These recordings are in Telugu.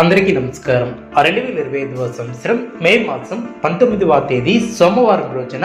అందరికీ నమస్కారం. రెండు వేల ఇరవై ఐదవ సంవత్సరం మే మాసం పంతొమ్మిదవ తేదీ సోమవారం రోజున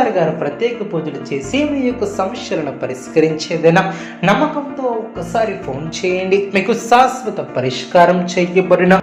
పూజారి గారు ప్రత్యేక పూజలు చేసి మీ యొక్క సమస్యలను పరిష్కరించేదైనా నమ్మకంతో ఒక్కసారి ఫోన్ చేయండి. మీకు శాశ్వత పరిష్కారం చేయబడిన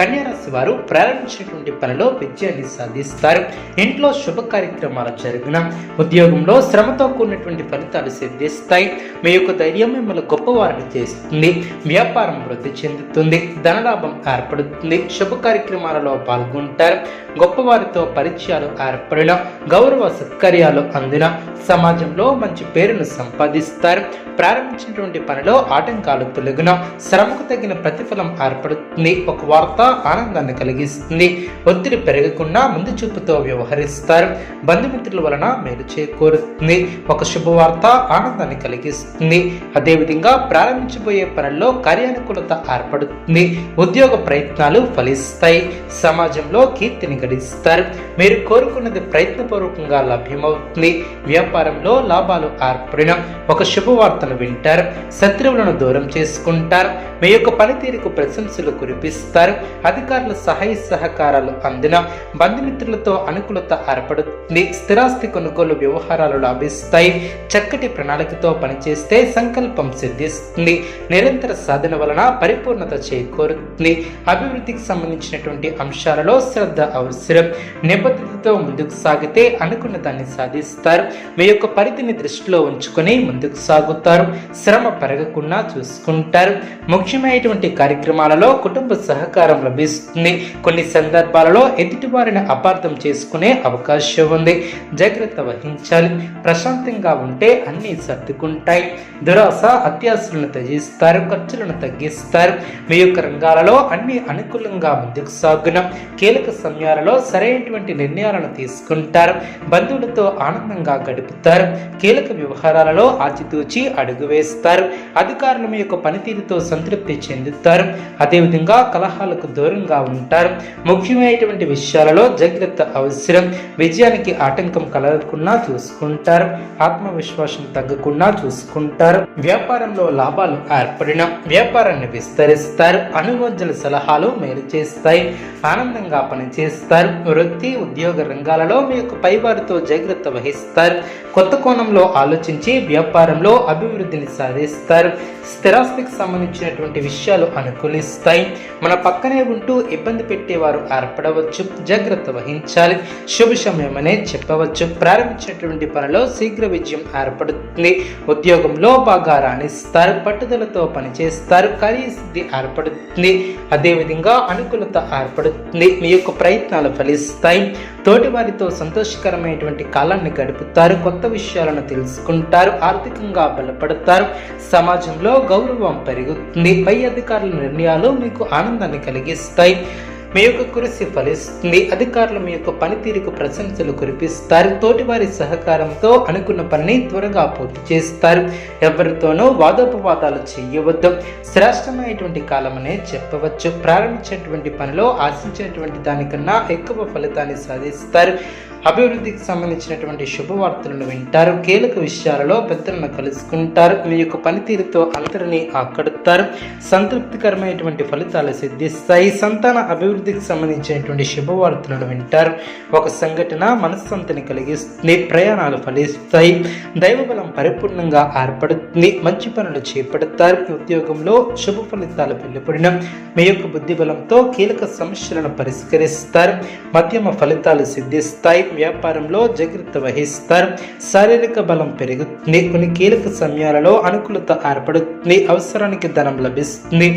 కన్యారాశి వారు ప్రారంభించినటువంటి పనిలో విజయాన్ని సాధిస్తారు. ఇంట్లో శుభ కార్యక్రమాలు జరిగిన ఉద్యోగంలో శ్రమతో కూడినటువంటి ఫలితాలు సిద్ధిస్తాయి. మీ యొక్క ధైర్యం మిమ్మల్ని గొప్పవారిని చేస్తుంది. వ్యాపారం వృద్ధి చెందుతుంది. ధనలాభం ఏర్పడుతుంది. శుభ కార్యక్రమాలలో పాల్గొంటారు. గొప్పవారితో పరిచయాలు ఏర్పడిన గౌరవ సత్కర్యాలు అందిన సమాజంలో మంచి పేరును సంపాదిస్తారు. ప్రారంభించినటువంటి పనిలో ఆటంకాలు తొలగిన శ్రమకు తగిన ప్రతిఫలం ఏర్పడుతుంది. ఒక వార్త ఆనందాన్ని కలిగిస్తుంది. ఒత్తిడి పెరగకుండా ముందు చూపుతో వ్యవహరిస్తారు. బంధుమిత్రుల వలన మేలు చేకూరుతుంది. ఒక శుభవార్త ఆనందాన్ని కలిగిస్తుంది. అదేవిధంగా ప్రారంభించబోయే పనుల్లో కార్యానుకూలత ఏర్పడుతుంది. ఉద్యోగ ప్రయత్నాలు ఫలిస్తాయి. సమాజంలో కీర్తిని గడిస్తారు. మీరు కోరుకున్నది ప్రయత్నపూర్వకంగా లభ్యమవుతుంది. వ్యాపారంలో లాభాలు ఏర్పడిన ఒక శుభవార్తను వింటారు. శత్రువులను దూరం చేసుకుంటారు. మీ యొక్క పనితీరుకు ప్రశంసలు కురిపిస్తారు. అధికారుల సహాయ సహకారాలు అందిన బంధుమిత్రులతో అనుకూలత ఏర్పడుతుంది. స్థిరాస్తి కొనుగోలు వ్యవహారాలు లాభిస్తాయి. చక్కటి ప్రణాళికతో పనిచేస్తే సంకల్పం సిద్ధిస్తుంది. నిరంతర సాధన వలన పరిపూర్ణత చేకూరుతుంది. అభివృద్ధికి సంబంధించినటువంటి అంశాలలో శ్రద్ధ అవసరం. నిబద్ధతతో ముందుకు సాగితే అనుకున్న దాన్ని సాధిస్తారు. మీ యొక్క పరిధిని దృష్టిలో ఉంచుకొని ముందుకు సాగుతారు. శ్రమ పెరగకుండా చూసుకుంటారు. ముఖ్యమైనటువంటి కార్యక్రమాలలో కుటుంబ సహకారం లభిస్తుంది కొన్ని సందర్భాలలో ఎదుటివారిని అపార్థం చేసుకునే అవకాశం ఉంది. జాగ్రత్త వహించాలి. ప్రశాంతంగా ఉంటే అన్నీ సర్దుకుంటాయి. దురాశ అత్యాశలను త్యజిస్తారు ఖర్చులను తగ్గిస్తారు. మీ యొక్క రంగాలలో అన్ని అనుకూలంగా ముందుకు సాగున. కీలక సమయాలలో సరైనటువంటి నిర్ణయాలను తీసుకుంటారు. బంధువులతో ఆనందంగా గడుపుతారు. కీలక వ్యవహారాలలో ఆచితూచి అడుగు వేస్తారు. అధికారులు మీ యొక్క పనితీరుతో సంతృప్తి చెందుతారు. అదేవిధంగా కలహాలకు దూరంగా ఉంటారు. ముఖ్యమైనటువంటి విషయాలలో జాగ్రత్త అవసరం. విజయానికి ఆటంకం కలగకుండా చూసుకుంటారు. ఆత్మవిశ్వాసం తగ్గకుండా చూసుకుంటారు. వ్యాపారంలో లాభాలు ఏర్పడిన వ్యాపారాన్ని విస్తరిస్తారు. అనుమోజన సలహాలు మేలు చేస్తాయి. ఆనందంగా పనిచేస్తారు. వృత్తి ఉద్యోగ రంగాలలో మీ యొక్క పైవారితో జాగ్రత్త వహిస్తారు. కొత్త కోణంలో ఆలోచించి వ్యాపారంలో అభివృద్ధిని సాధిస్తారు. స్థిరాస్తికి సంబంధించినటువంటి విషయాలు అనుకూలిస్తాయి. మన పక్కనే ఉంటూ ఇబ్బంది పెట్టేవారు ఏర్పడవచ్చు. జాగ్రత్త వహించాలి. శుభ సమయమనే చెప్పవచ్చు. ప్రారంభించినటువంటి పనిలో శీఘ్ర విజయం ఏర్పడుతుంది. ఉద్యోగంలో బాగా రాణిస్తారు. పట్టుదలతో పనిచేస్తారు. కార్యసిద్ధి ఏర్పడుతుంది. అదేవిధంగా అనుకూలత ఏర్పడుతుంది. మీ యొక్క ప్రయత్నాలు ఫలిస్తాయి. తోటివారితో సంతోషకరమైనటువంటి కాలాన్ని గడుపుతారు కొత్త విషయాలను తెలుసుకుంటారు ఆర్థికంగా బలపడతారు సమాజంలో గౌరవం పెరుగుతుంది పై అధికారుల నిర్ణయాలు మీకు ఆనందాన్ని కలిగిస్తాయి. మీ యొక్క కృషి ఫలిస్తుంది. అధికారులు మీ యొక్క పనితీరుకు ప్రశంసలు కురిపిస్తారు. తోటివారి సహకారంతో అనుకున్న పనిని త్వరగా పూర్తి చేస్తారు. ఎవరితోనూ వాదోపవాదాలు చేయవద్దు. శ్రేష్టమైనటువంటి కాలమనే చెప్పవచ్చు. ప్రారంభించినటువంటి పనిలో ఆశించినటువంటి దానికన్నా ఎక్కువ ఫలితాన్ని సాధిస్తారు. అభివృద్ధికి సంబంధించినటువంటి శుభవార్తలను వింటారు. కీలక విషయాలలో పెద్దలను కలుసుకుంటారు. మీ యొక్క పనితీరుతో అందరినీ ఆకడుతారు సంతృప్తికరమైనటువంటి ఫలితాలు సిద్ధిస్తాయి. సంతాన అభివృద్ధి అభివృద్ధికి సంబంధించినటువంటి శుభవార్తలను వింటారు. ఒక సంఘటన మనస్సంతని కలిగిస్తుంది. ప్రయాణాలు ఫలిస్తాయి. దైవబలం పరిపూర్ణంగా ఏర్పడుతుంది. మంచి పనులు చేపడతారు. ఉద్యోగంలో శుభ ఫలితాలు వెలువడిన మీ యొక్క బుద్ధి బలంతో కీలక సమస్యలను పరిష్కరిస్తారు. మధ్యమ ఫలితాలు సిద్ధిస్తాయి. వ్యాపారంలో జాగ్రత్త వహిస్తారు. శారీరక బలం పెరుగుతుంది. కొన్ని కీలక సమయాలలో అనుకూలత ఏర్పడుతుంది. అవసరానికి ధనం లభిస్తుంది.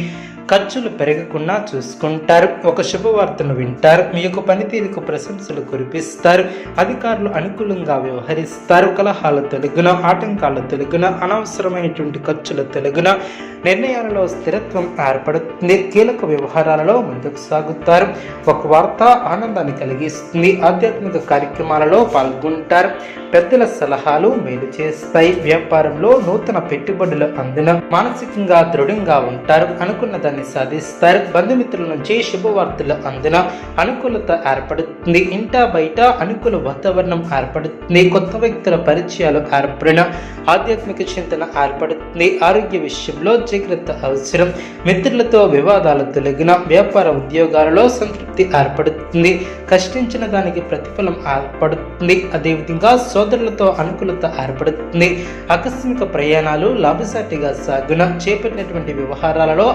ఖర్చులు పెరగకుండా చూసుకుంటారు. ఒక శుభవార్తను వింటారు. మీ యొక్క పనితీరుకు ప్రశంసలు కురిపిస్తారు. అధికారులు అనుకూలంగా వ్యవహరిస్తారు. కలహాల తొలగున ఆటంకాల తొలగున అనవసరమైనటువంటి ఖర్చుల తొలగున నిర్ణయాలలో స్థిరత్వం ఏర్పడుతుంది. కీలక వ్యవహారాలలో ముందుకు సాగుతారు. ఒక వార్త ఆనందాన్ని కలిగిస్తుంది. ఆధ్యాత్మిక కార్యక్రమాలలో పాల్గొంటారు. పెద్దల సలహాలు మేలు చేస్తాయి. వ్యాపారంలో నూతన పెట్టుబడులు అందున మానసికంగా దృఢంగా ఉంటారు. అనుకున్న దాన్ని సాధిస్తారు. బంధుమిత్రుల నుంచి శుభవార్తలు అందున అనుకూలత ఏర్పడుతుంది. ఇంటా బయట అనుకూల వాతావరణం ఏర్పడుతుంది. కొత్త వ్యక్తుల పరిచయాలు ఏర్పడిన ఆధ్యాత్మిక చింతన ఏర్పడుతుంది. ఆరోగ్య విషయంలో జాగ్రత్త అవసరం. మిత్రులతో వివాదాలు తొలగిన వ్యాపార ఉద్యోగాలలో సంతృప్తి ఏర్పడుతుంది. కష్టించిన దానికి ప్రతిఫలం ఏర్పడుతుంది. అదేవిధంగా సోదరులతో అనుకూలత ఏర్పడుతుంది. ఆకస్మిక ప్రయాణాలు లాభసాటిగా సాగున చేపట్టినటువంటి వ్యవహారాలలో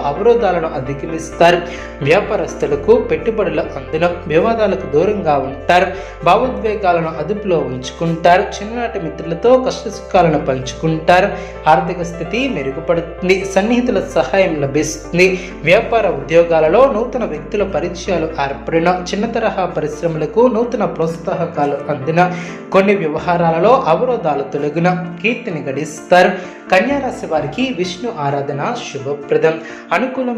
వివాదాలను అధిగమిస్తారు. వ్యాపారస్తులకు పెట్టుబడుల అందడం వివాదాలకు దూరంగా ఉంటారు. భావోద్వేగాలను అదుపులో ఉంచుకుంటారు. చిన్ననాటి మిత్రులతో కష్టసుఖాలను పంచుకుంటారు. ఆర్థిక స్థితి మెరుగుపడుతుంది. సన్నిహితుల సహాయం లభిస్తుంది. వ్యాపార ఉద్యోగాలలో నూతన వ్యక్తుల పరిచయాలు ఏర్పడిన చిన్న తరహా పరిశ్రమలకు నూతన ప్రోత్సాహకాలు అందిన కొన్ని వ్యవహారాలలో అవరోధాలు తొలగిన కీర్తిని గడిస్తారు. కన్యారాశి వారికి విష్ణు ఆరాధన శుభప్రదం. అనుకూలం